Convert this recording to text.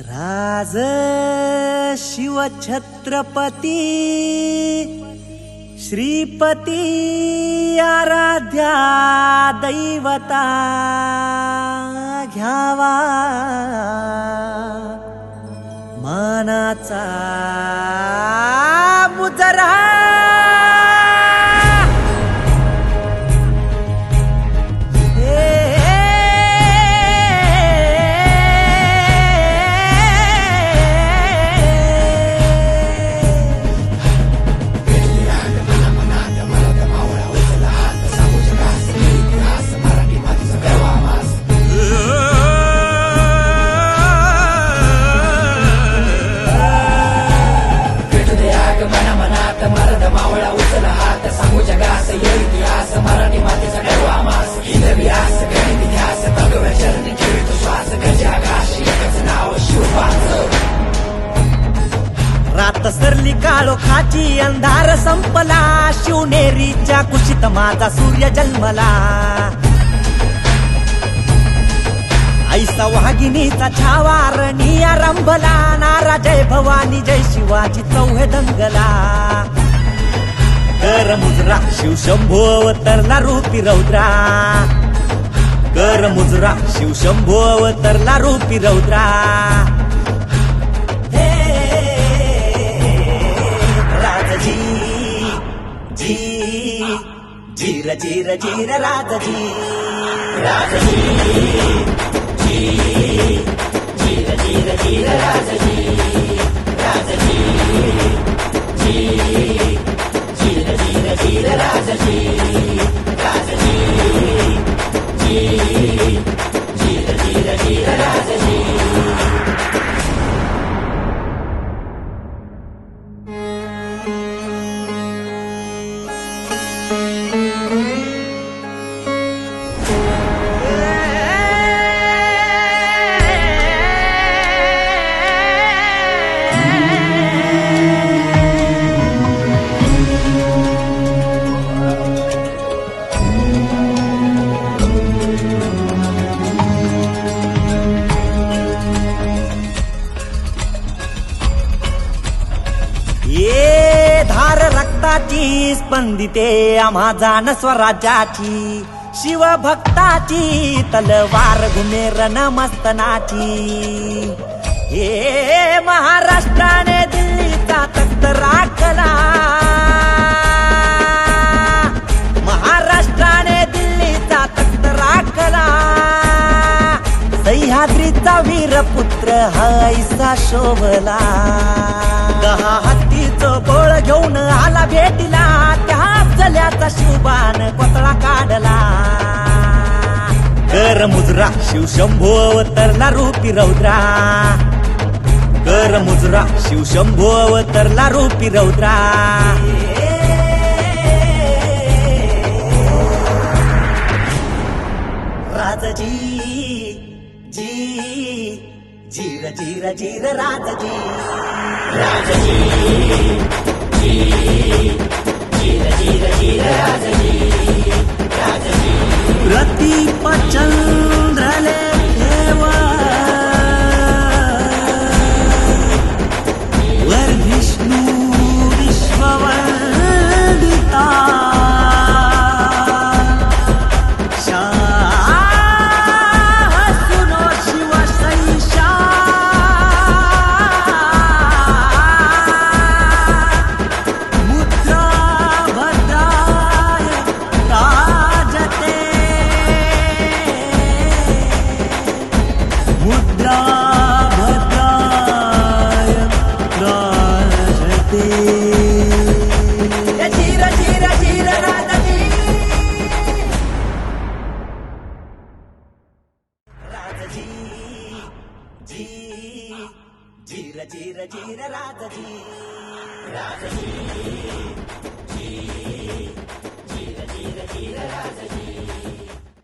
राज शिवछत्रपती श्रीपती आराध्या दैवता घ्यावा. मानाचा मुजरा रात सरली काळो खाची अंधार संपला. शिवनेरीच्या कुशीत माझा सूर्य जन्मला. ऐसा वाघिनीचा छावार निया रंभला. नारा जय भवानी जय शिवाजी चौहे दंगला. कर मुजरा शिव शंभो अवतरला रूपी रौद्रा. कर मुजरा शिव शंभो अवतरला रूपी रौद्रा. చీర చీర రాధజీ రాధజీ చీర చీర చీర రాధజీ రాధజీ చీర చీర చీర రాధజీ రాధజీ ये धार रक्ताची स्पंदिते आम्हा जाण स्वराज्याची शिवभक्ताची तलवार घुमे नमस्तनाची. ये महाराष्ट्राने दिल्लीचा तख्त राखला. महाराष्ट्राने दिल्लीचा तख्त राखला. सह्याद्रीचा वीरपुत्र हैसा शोभला. दहा हत्तीचं बळ घेऊन आला भेटीला. त्या जल्याचा शिवबान पतळा काढला. कर मुजरा शिव शंभू अवतरला रूपी रौद्रा. कर मुजरा शिव शंभू अवतरला रूपी रौद्रा. राजजी जी. जीर जीर जीर राजजी प्रतीप चंद्रले मुद्रा भद्राय राजते। धीर जीर जीर जीर राजजी। राजजी जी जीर जीर जीर राजजी।